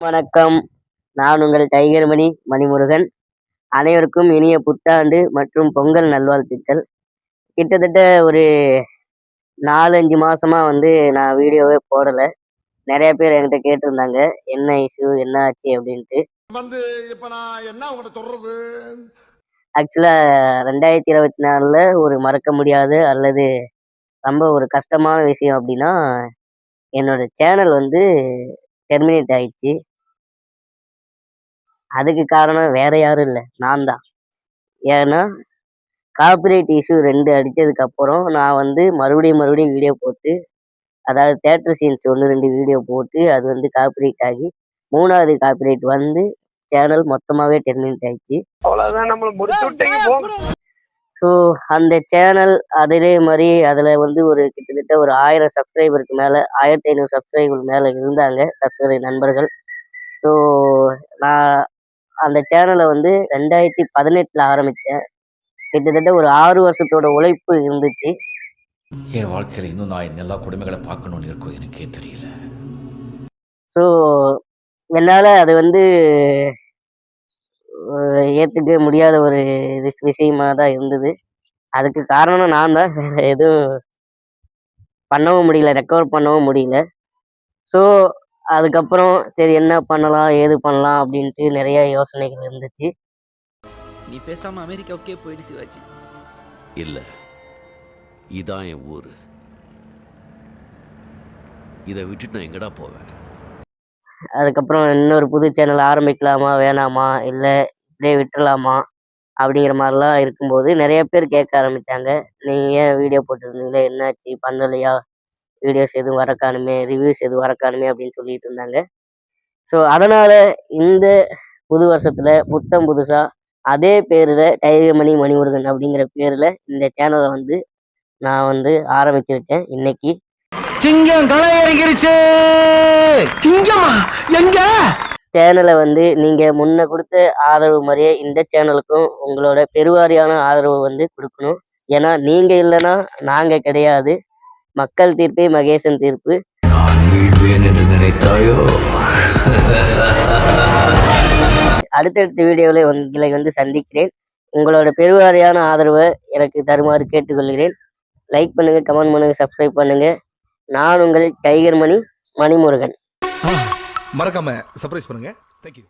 வணக்கம். நான் உங்கள் டைகர் மணி மணிமுருகன். அனைவருக்கும் இனிய புத்தாண்டு மற்றும் பொங்கல் நல்வாழ்த்துக்கள். கிட்டத்தட்ட ஒரு நாலஞ்சு மாசமா வந்து நான் வீடியோவே போடலை. நிறைய பேர் என்கிட்ட கேட்டிருந்தாங்க என்ன இஷ்யூ என்ன ஆச்சு அப்படின்ட்டு. வந்து இப்ப நான் என்ன உங்கள்ட்ட சொல்றது? ஆக்சுவலாக ரெண்டாயிரத்தி இருபத்தி நாலில் ஒரு மறக்க முடியாத அல்லது ரொம்ப ஒரு கஷ்டமான விஷயம் அப்படின்னா என்னோட சேனல் வந்து டெர்மினேட் ஆயிடுச்சு. அதுக்கு காரணம் வேற யாரும் இல்லை. நான் தான். ஏன்னா காப்பிரைட் இஷ்யூ ரெண்டு அடித்ததுக்கு அப்புறம் நான் வந்து மறுபடியும் மறுபடியும் வீடியோ போட்டு அதாவது தேட்டர் சீன்ஸ் ஒன்று ரெண்டு வீடியோ போட்டு அது வந்து காப்பிரைட் ஆகி மூணாவது காப்பிரைட் வந்து சேனல் மொத்தமாகவே டெர்மினேட் ஆயிடுச்சு. ஸோ அந்த சேனல் அதிலே மாதிரி அதில் வந்து ஒரு கிட்டத்தட்ட ஒரு ஆயிரம் சப்ஸ்கிரைபருக்கு மேலே ஆயிரத்தி ஐநூறு சப்ஸ்கிரைபர் மேலே இருந்தாங்க சப்ஸ்கிரைபர் நண்பர்கள். ஸோ நான் அந்த சேனலை வந்து ரெண்டாயிரத்தி பதினெட்டில் ஆரம்பித்தேன் கிட்டத்தட்ட ஒரு ஆறு வருஷத்தோட உழைப்பு இருந்துச்சு. என் வாழ்க்கையில் இன்னும் நான் எல்லா கொடுமைகளை பார்க்கணும்னு இருக்கோ எனக்கே தெரியல. ஸோ என்னால் அது வந்து ஏற்றுக்க முடியாத ஒரு இது விஷயமா தான் இருந்தது. அதுக்கு காரணம் நான் தான். வேற எதுவும் பண்ணவும் முடியல ரெக்கவர் பண்ணவும் முடியல. ஸோ அதுக்கப்புறம் சரி என்ன பண்ணலாம்? ஏது பண்ணலாம்? அப்படின்ட்டு நிறைய யோசனைகள் இருந்துச்சு. நீ பேசாம அமெரிக்காவுக்கே போயிடு சிவாஜி இல்ல. இதான் என் ஊரு. இதை விட்டுட்டு நான் எங்கடா போவேன்? அதுக்கப்புறம் இன்னொரு புது சேனல் ஆரம்பிக்கலாமா வேணாமா இல்லை இப்படியே விட்டுறலாமா அப்படிங்கிற மாதிரிலாம் இருக்கும்போது நிறைய பேர் கேட்க ஆரம்பித்தாங்க நீங்கள் ஏன் வீடியோ போட்டிருந்தீங்களே என்னாச்சு? பண்ணலையா? வீடியோஸ் எதுவும் வர காணுமே ரிவ்யூஸ் எதுவும் வர காணுமே அப்படின்னு சொல்லிட்டு இருந்தாங்க. ஸோ அதனால் இந்த புது வருஷத்தில் புத்தம் புதுசாக அதே பேரில் டைகர் மணி மணிமுருகன் அப்படிங்கிற பேரில் இந்த சேனலை வந்து நான் வந்து ஆரம்பிச்சிருக்கேன் இன்னைக்கு. சிங்கம் களை இறங்கிருச்சு சிங்கமா எங்க? சேனலை வந்து நீங்கள் முன்ன கொடுத்த ஆதரவு மாதிரியே இந்த சேனலுக்கும் உங்களோட பெருவாரியான ஆதரவு வந்து கொடுக்கணும். ஏன்னா நீங்கள் இல்லைன்னா நாங்கள் கிடையாது. மக்கள் தீர்ப்பே மகேசன் தீர்ப்பு. நினைத்தாயோ? அடுத்தடுத்த வீடியோவில் உங்களை வந்து சந்திக்கிறேன். உங்களோட பெருவாரியான ஆதரவை எனக்கு தருமாறு கேட்டுக்கொள்கிறேன். லைக் பண்ணுங்கள் கமெண்ட் பண்ணுங்கள் சப்ஸ்கிரைப் பண்ணுங்கள் நான் உங்கள் டைகர் மணி மணிமுருகன். மறக்காம சர்ப்ரைஸ் பண்ணுங்க. தேங்க்யூ